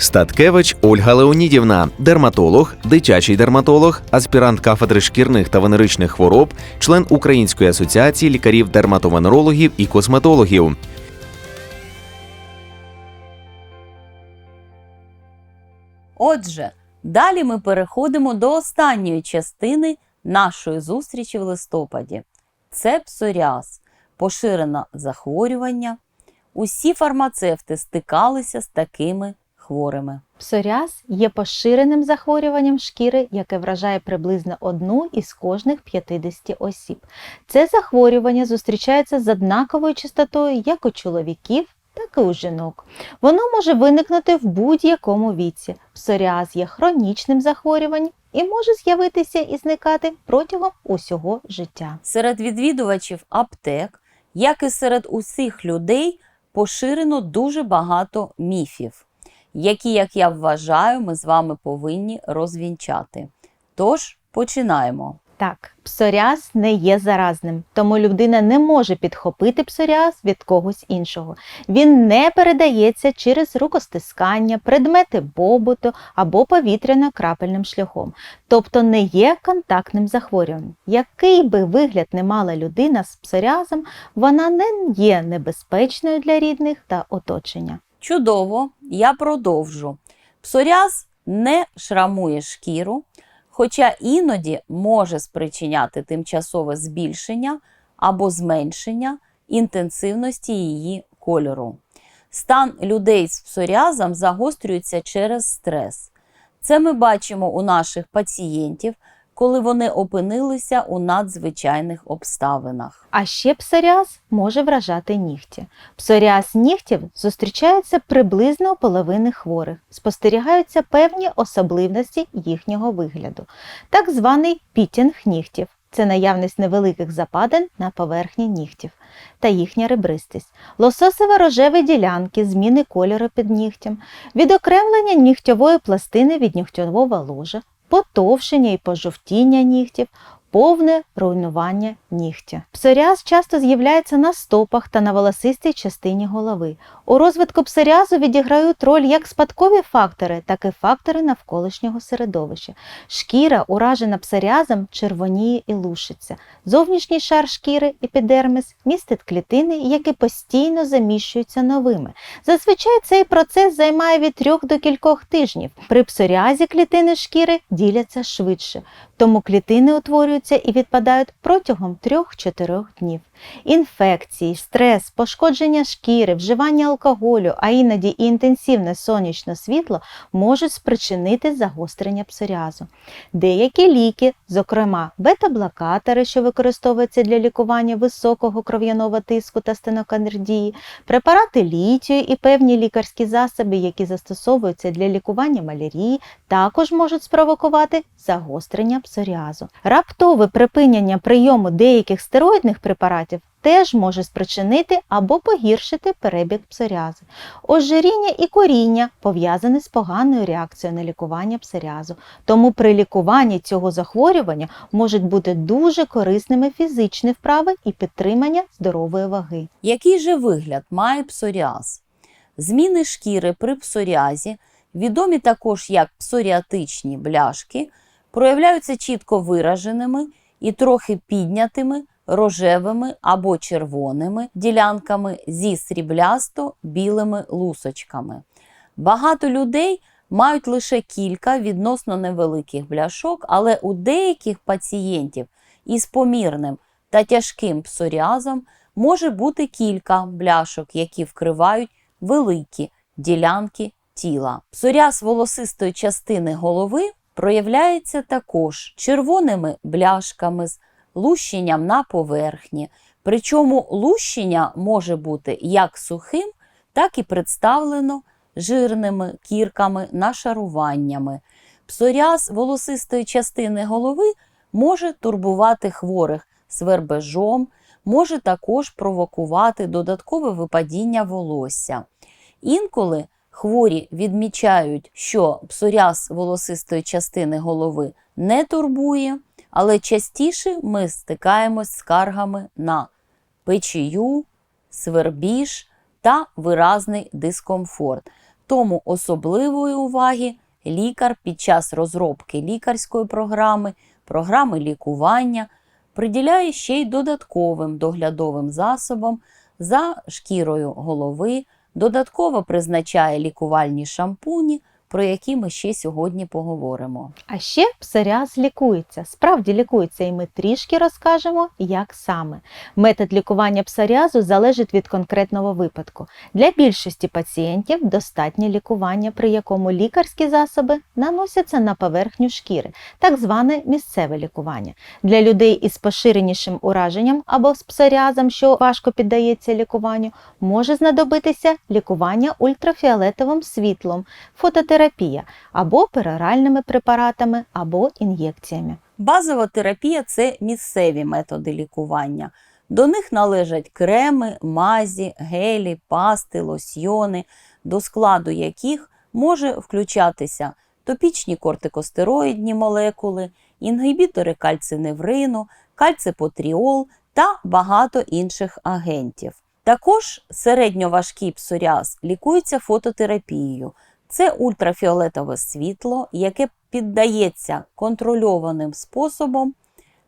Статкевич Ольга Леонідівна, дерматолог, дитячий дерматолог, аспірант кафедри шкірних та венеричних хвороб, член Української асоціації лікарів-дерматовенерологів і косметологів. Отже, далі ми переходимо до останньої частини нашої зустрічі в листопаді. Це псоріаз, поширене захворювання. Усі фармацевти стикалися з такими хворими. Псоріаз є поширеним захворюванням шкіри, яке вражає приблизно одну із кожних 50 осіб. Це захворювання зустрічається з однаковою частотою як у чоловіків, так і у жінок. Воно може виникнути в будь-якому віці. Псоріаз є хронічним захворюванням і може з'явитися і зникати протягом усього життя. Серед відвідувачів аптек, як і серед усіх людей, поширено дуже багато міфів, які, як я вважаю, ми з вами повинні розвінчати. Тож починаємо. Так, псоріаз не є заразним, тому людина не може підхопити псоріаз від когось іншого. Він не передається через рукостискання, предмети побуту або повітряно-крапельним шляхом, тобто не є контактним захворюванням. Який би вигляд не мала людина з псоріазом, вона не є небезпечною для рідних та оточення. Чудово, я продовжу. Псоріаз не шрамує шкіру, хоча іноді може спричиняти тимчасове збільшення або зменшення інтенсивності її кольору. Стан людей з псоріазом загострюється через стрес. Це ми бачимо у наших пацієнтів, коли вони опинилися у надзвичайних обставинах. А ще псоріаз може вражати нігті. Псоріаз нігтів зустрічається приблизно у половини хворих. Спостерігаються певні особливості їхнього вигляду. Так званий пітінг нігтів це наявність невеликих западин на поверхні нігтів та їхня ребристість, лососево-рожеві ділянки, зміни кольору під нігтем, відокремлення нігтьової пластини від нігтьового ложа, потовшення і пожовтіння нігтів, повне руйнування нігтя. Псоріаз часто з'являється на стопах та на волосистій частині голови. У розвитку псоріазу відіграють роль як спадкові фактори, так і фактори навколишнього середовища. Шкіра, уражена псоріазом, червоніє і лушиться. Зовнішній шар шкіри епідермис містить клітини, які постійно заміщуються новими. Зазвичай цей процес займає від трьох до кількох тижнів. При псоріазі клітини шкіри діляться швидше, тому клітини утворюються і відпадають протягом 3-4 днів. Інфекції, стрес, пошкодження шкіри, вживання алкоголю, а іноді і інтенсивне сонячне світло можуть спричинити загострення псоріазу. Деякі ліки, зокрема бета-блокатори, що використовуються для лікування високого кров'яного тиску та стенокардії, препарати літію і певні лікарські засоби, які застосовуються для лікування малярії, також можуть спровокувати загострення псоріазу. Раптове припинення прийому деяких стероїдних препаратів теж може спричинити або погіршити перебіг псоріазу. Ожиріння і коріння пов'язані з поганою реакцією на лікування псоріазу. Тому при лікуванні цього захворювання можуть бути дуже корисними фізичні вправи і підтримання здорової ваги. Який же вигляд має псоріаз? Зміни шкіри при псоріазі, відомі також як псоріатичні бляшки, проявляються чітко вираженими і трохи піднятими рожевими або червоними ділянками зі сріблясто-білими лусочками. Багато людей мають лише кілька відносно невеликих бляшок, але у деяких пацієнтів із помірним та тяжким псоріазом може бути кілька бляшок, які вкривають великі ділянки тіла. Псоріаз волосистої частини голови проявляється також червоними бляшками з лущенням на поверхні. Причому лущення може бути як сухим, так і представлено жирними кірками нашаруваннями. Псоріаз волосистої частини голови може турбувати хворих свербежом, може також провокувати додаткове випадіння волосся. Інколи хворі відмічають, що псоріаз волосистої частини голови не турбує, але частіше ми стикаємось з скаргами на печію, свербіж та виразний дискомфорт. Тому особливої уваги лікар під час розробки лікарської програми, програми лікування приділяє ще й додатковим доглядовим засобам за шкірою голови, додатково призначає лікувальні шампуні, про які ми ще сьогодні поговоримо. А ще псоріаз лікується. Справді лікується, і ми трішки розкажемо, як саме. Метод лікування псоріазу залежить від конкретного випадку. Для більшості пацієнтів достатнє лікування, при якому лікарські засоби наносяться на поверхню шкіри, так зване місцеве лікування. Для людей із поширенішим ураженням або з псоріазом, що важко піддається лікуванню, може знадобитися лікування ультрафіолетовим світлом, фототерапія або пероральними препаратами або ін'єкціями. Базова терапія це місцеві методи лікування. До них належать креми, мазі, гелі, пасти, лосьйони, до складу яких може включатися топічні кортикостероїдні молекули, інгібітори кальциневрину, кальципотріол та багато інших агентів. Також середньоважкий псоріаз лікується фототерапією. Це ультрафіолетове світло, яке піддається контрольованим способом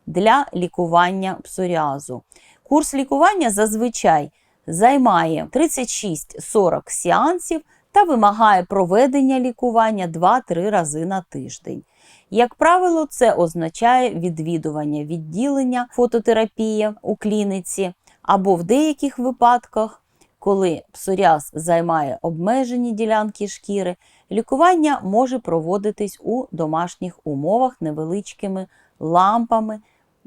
для лікування псоріазу. Курс лікування зазвичай займає 36-40 сеансів та вимагає проведення лікування 2-3 рази на тиждень. Як правило, це означає відвідування відділення фототерапії у клініці або в деяких випадках коли псоріаз займає обмежені ділянки шкіри, лікування може проводитись у домашніх умовах невеличкими лампами,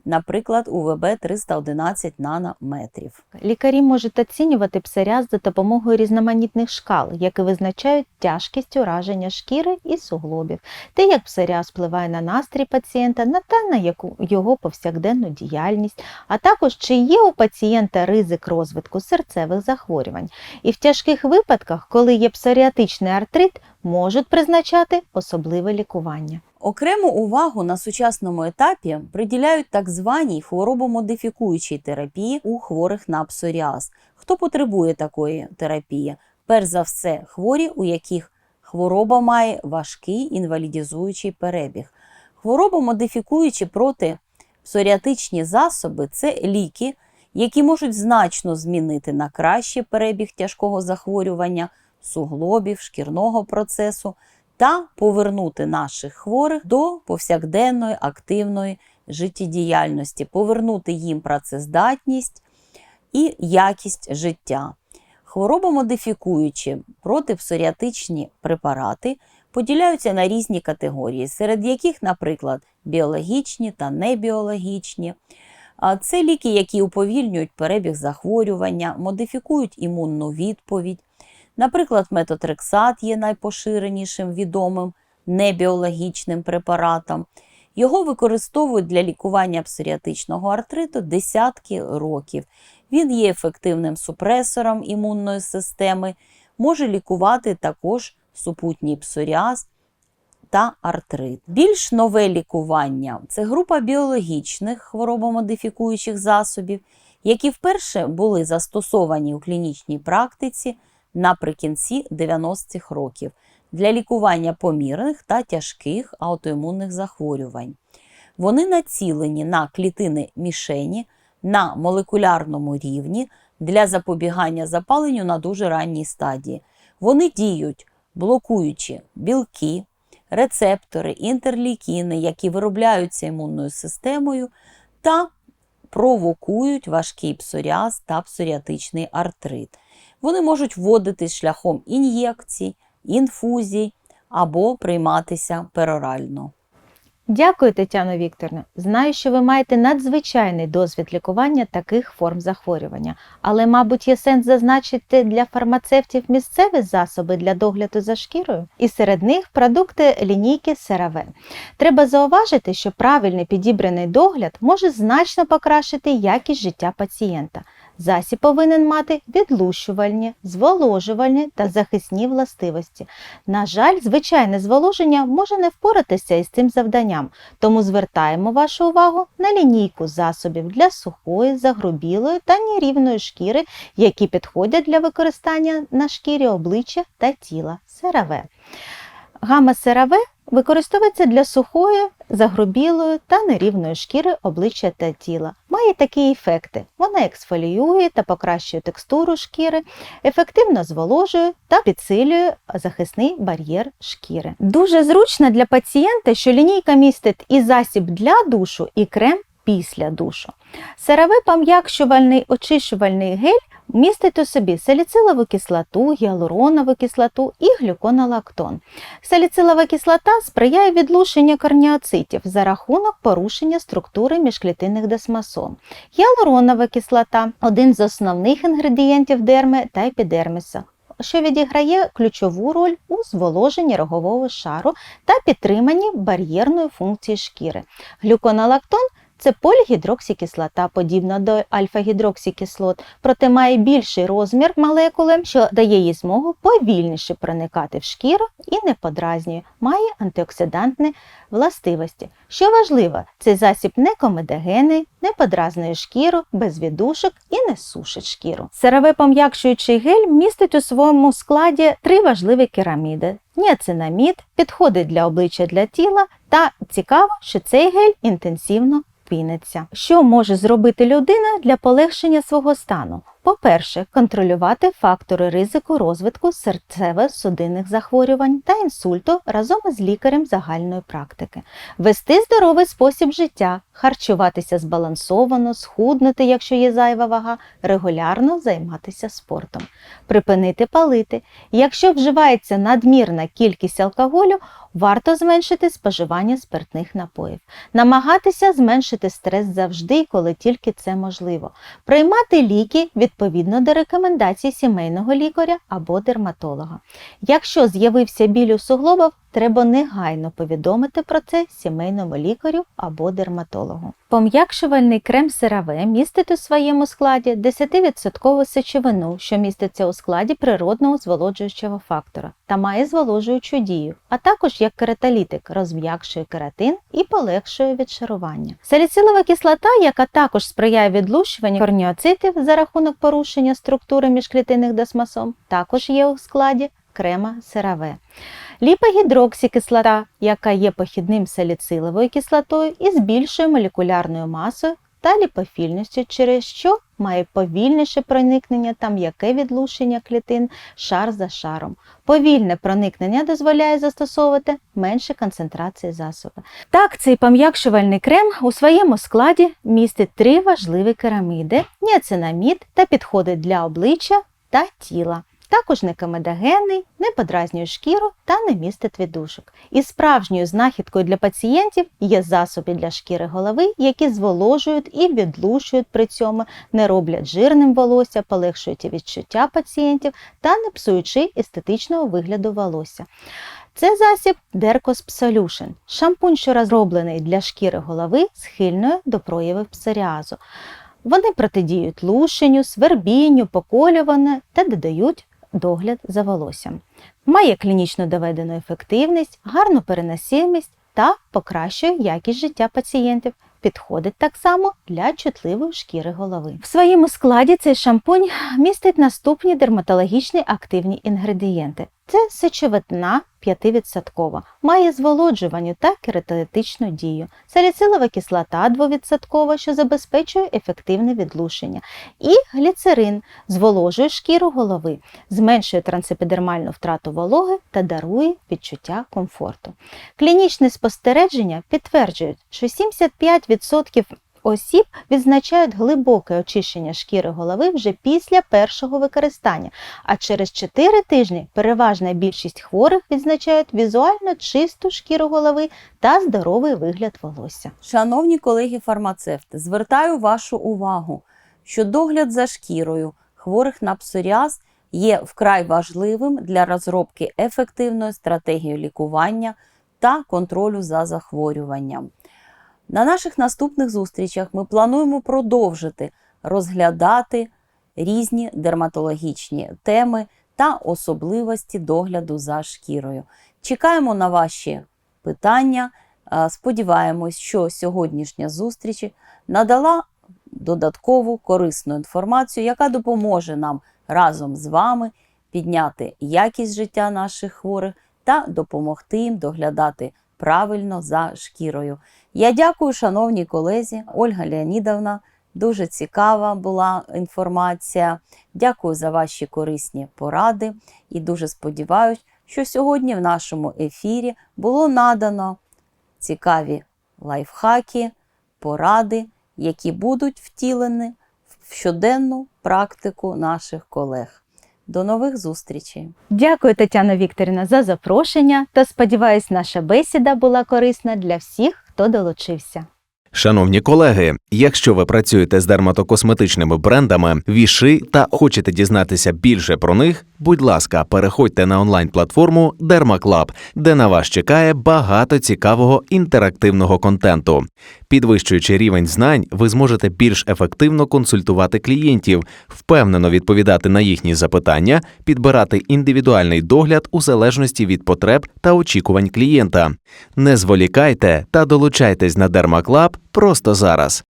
наприклад, УВБ 311 нанометрів. Лікарі можуть оцінювати псоріаз за допомогою різноманітних шкал, які визначають тяжкість ураження шкіри і суглобів, те, як псоріаз впливає на настрій пацієнта на та на яку його повсякденну діяльність, а також чи є у пацієнта ризик розвитку серцевих захворювань. І в тяжких випадках, коли є псоріатичний артрит, можуть призначати особливе лікування. Окрему увагу на сучасному етапі приділяють так званій хворобомодифікуючій терапії у хворих на псоріаз. Хто потребує такої терапії? Перш за все, хворі, у яких хвороба має важкий інвалідізуючий перебіг. Хворобомодифікуючі протипсоріатичні засоби це ліки, які можуть значно змінити на краще перебіг тяжкого захворювання, суглобів, шкірного процесу та повернути наших хворих до повсякденної активної життєдіяльності, повернути їм працездатність і якість життя. Хворобомодифікуючі протипсоріатичні препарати поділяються на різні категорії, серед яких, наприклад, біологічні та небіологічні. Це ліки, які уповільнюють перебіг захворювання, модифікують імунну відповідь. Наприклад, метотрексат є найпоширенішим відомим небіологічним препаратом. Його використовують для лікування псоріатичного артриту десятки років. Він є ефективним супресором імунної системи, може лікувати також супутній псоріаз та артрит. Більш нове лікування це група біологічних хворобомодифікуючих засобів, які вперше були застосовані у клінічній практиці наприкінці 90-х років для лікування помірних та тяжких аутоімунних захворювань. Вони націлені на клітини мішені на молекулярному рівні для запобігання запаленню на дуже ранній стадії. Вони діють, блокуючи білки, рецептори, інтерлікіни, які виробляються імунною системою, та провокують важкий псоріаз та псоріатичний артрит. Вони можуть вводитись шляхом ін'єкцій, інфузій або прийматися перорально. Дякую, Тетяно Вікторівно. Знаю, що ви маєте надзвичайний досвід лікування таких форм захворювання, але, мабуть, є сенс зазначити для фармацевтів місцеві засоби для догляду за шкірою, і серед них продукти лінійки CeraVe. Треба зауважити, що правильний підібраний догляд може значно покращити якість життя пацієнта. Засіб повинен мати відлущувальні, зволожувальні та захисні властивості. На жаль, звичайне зволоження може не впоратися із цим завданням, тому звертаємо вашу увагу на лінійку засобів для сухої, загрубілої та нерівної шкіри, які підходять для використання на шкірі обличчя та тіла CeraVe. Гама CeraVe використовується для сухої, загрубілої та нерівної шкіри обличчя та тіла. Має такі ефекти: вона ексфоліює та покращує текстуру шкіри, ефективно зволожує та підсилює захисний бар'єр шкіри. Дуже зручно для пацієнта, що лінійка містить і засіб для душу, і крем після душу. Серовий пом'якшувальний очищувальний гель містить у собі саліцилову кислоту, гіалуронову кислоту і глюконолактон. Саліцилова кислота сприяє відлушенню корніоцитів за рахунок порушення структури міжклітинних десмосом. Гіалуронова кислота один з основних інгредієнтів дерми та епідерміса. Що відіграє ключову роль у зволоженні рогового шару та підтриманні бар'єрної функції шкіри. Глюконолактон це полігідроксикислота, подібна до альфа-гідроксикислот, проте має більший розмір молекули, що дає їй змогу повільніше проникати в шкіру і не подразнює, має антиоксидантні властивості. Що важливо, цей засіб не комедогенний, не подразнює шкіру, без віддушок і не сушить шкіру. Сировий пом'якшуючий гель містить у своєму складі три важливі кераміди. Ніацинамід підходить для обличчя для тіла, та цікаво, що цей гель інтенсивно піниться. Що може зробити людина для полегшення свого стану? По-перше, контролювати фактори ризику розвитку серцево-судинних захворювань та інсульту разом із лікарем загальної практики, вести здоровий спосіб життя, харчуватися збалансовано, схуднути, якщо є зайва вага, регулярно займатися спортом, припинити палити. Якщо вживається надмірна кількість алкоголю, варто зменшити споживання спиртних напоїв, намагатися зменшити стрес завжди, коли тільки це можливо, приймати ліки відповідно до рекомендацій сімейного лікаря або дерматолога. Якщо з'явився біль у суглобах, треба негайно повідомити про це сімейному лікарю або дерматологу. Пом'якшувальний крем CeraVe містить у своєму складі 10% сечовину, що міститься у складі природного зволожуючого фактора та має зволожуючу дію, а також як кератолітик розм'якшує кератин і полегшує відшарування. Саліцилова кислота, яка також сприяє відлущуванню корніоцитів за рахунок порушення структури міжклітинних десмосом, також є у складі крема CeraVe. Ліпогідроксикислота, яка є похідним саліциловою кислотою і більшою молекулярною масою та ліпофільністю, через що має повільніше проникнення та м'яке відлущення клітин шар за шаром. Повільне проникнення дозволяє застосовувати менше концентрації засобу. Так, цей пом'якшувальний крем у своєму складі містить три важливі кераміди: ніацинамід та підходить для обличчя та тіла. Також не комедогенний, не подразнює шкіру та не містить віддушок. І справжньою знахідкою для пацієнтів є засоби для шкіри голови, які зволожують і відлущують при цьому, не роблять жирним волосся, полегшують відчуття пацієнтів та не псуючи естетичного вигляду волосся. Це засіб Dercos Solution – шампунь, що розроблений для шкіри голови, схильною до проявів псоріазу. Вони протидіють лушенню, свербінню, поколюванню та додають догляд за волоссям. Має клінічно доведену ефективність, гарну переносимість та покращує якість життя пацієнтів. Підходить так само для чутливої шкіри голови. В своєму складі цей шампунь містить наступні дерматологічні активні інгредієнти. Це сечовина 5%, має зволоджуванню та кератолітичну дію, саліцилова кислота 2%, що забезпечує ефективне відлушення, і гліцерин зволожує шкіру голови, зменшує трансепідермальну втрату вологи та дарує відчуття комфорту. Клінічні спостереження підтверджують, що 75% осіб відзначають глибоке очищення шкіри голови вже після першого використання, а через 4 тижні переважна більшість хворих відзначають візуально чисту шкіру голови та здоровий вигляд волосся. Шановні колеги-фармацевти, звертаю вашу увагу, що догляд за шкірою хворих на псоріаз є вкрай важливим для розробки ефективної стратегії лікування та контролю за захворюванням. На наших наступних зустрічах ми плануємо продовжити розглядати різні дерматологічні теми та особливості догляду за шкірою. Чекаємо на ваші питання. Сподіваємось, що сьогоднішня зустріч надала додаткову корисну інформацію, яка допоможе нам разом з вами підняти якість життя наших хворих та допомогти їм доглядати правильно за шкірою. Я дякую, шановній колезі Ольга Леонідовна. Дуже цікава була інформація. Дякую за ваші корисні поради і дуже сподіваюся, що сьогодні в нашому ефірі було надано цікаві лайфхаки, поради, які будуть втілені в щоденну практику наших колег. До нових зустрічей! Дякую, Тетяна Вікторівна, за запрошення та сподіваюсь, наша бесіда була корисна для всіх, хто долучився. Шановні колеги, якщо ви працюєте з дерматокосметичними брендами, віши та хочете дізнатися більше про них, будь ласка, переходьте на онлайн-платформу DermaClub, де на вас чекає багато цікавого інтерактивного контенту. Підвищуючи рівень знань, ви зможете більш ефективно консультувати клієнтів, впевнено відповідати на їхні запитання, підбирати індивідуальний догляд у залежності від потреб та очікувань клієнта. Не зволікайте та долучайтесь на DermaClub просто зараз.